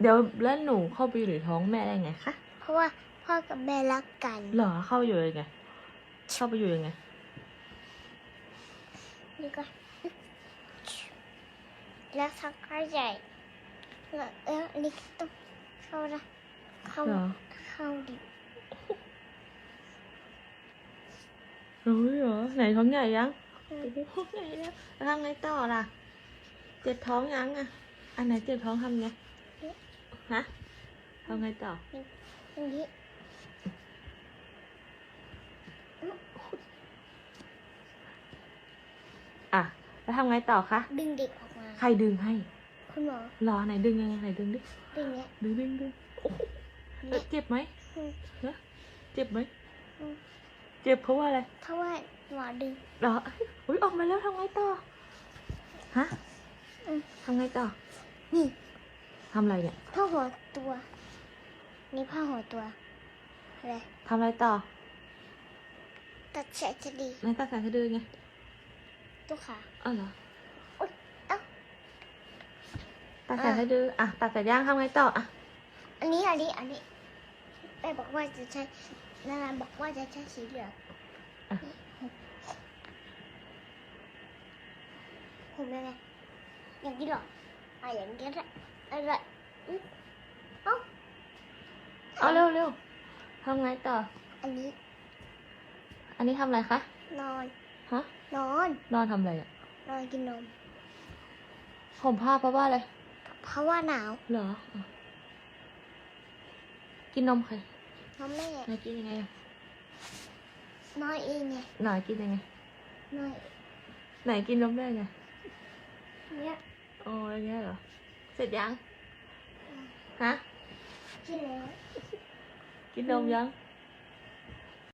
เดี๋ยวแล้วหนูเข้าไปอยู่ในท้องแม่ได้ไงคะ เพราะว่าพ่อกับแม่รักกัน เหรอเข้าไปอยู่ยังไง เข้าไปอยู่ยังไง นี่ก็แล้วทักก็ใหญ่แล้วเอออันนี้ก็ต้องเข้านะเข้าเหรอ เข้าดิรู้เหรอไหนท้องใหญ่ยังท้องใหญ่แล้วแล้วทำไงต่อล่ะ เจ็บท้องยังอะ อันไหนเจ็บท้องทำไง ฮะทำไงต่ออันนี้อะ แล้วทำไงต่อคะ ดึงเด็กออกมา ใครดึงให้ คุณหมอรอไหนดึงยังไงไหนดึงดิ ดึงเนี้ยดึงดึงดึงโอ้โหเอ้ยเจ็บไหมอืมฮะเจ็บไหมอืมเจ็บเพราะว่าอะไร เพราะว่าหมอดึงเหรออุ้ยออกมาแล้วทำไงต่อ ฮะอืมทำไงต่อ นี่ ทำอะไรเนี่ยผ้าหัวตัว นี่ผ้าหัวตัวอะไรทำอะไรต่อ ตัดแฉะจะดีในตาสายสะดือไงตัวขาอ้าวเหรออุ๊ยเอ้าตาสายสะดืออะตัดสายย่างทำไงต่ออะอันนี้อันนี้อันนี้แม่บอกว่าจะใช้นานาบอกว่าจะใช้สีเหลืองอะผมยังไงอย่างนี้เหรออะอย่างนี้แหละ อะไรอุ๊ยเอ้าเอาเร็วเร็วทำไงต่อ อันนี้อันนี้ทำอะไรคะ นอน ฮะ นอน นอนทำอะไรอะนอนกินนม ห่มผ้าเพราะว่าอะไร เพราะว่าหนาวเหรออะกินนมใครน้องแม่นายกินยังไงอะนอนเองไงหน่อยกินยังไงนอนไหนกินนมได้ไงเนี้ยโอ้ยางเงี้ยเหรอ เสร็จยัง ฮะ กินแล้ว กินนมยังอ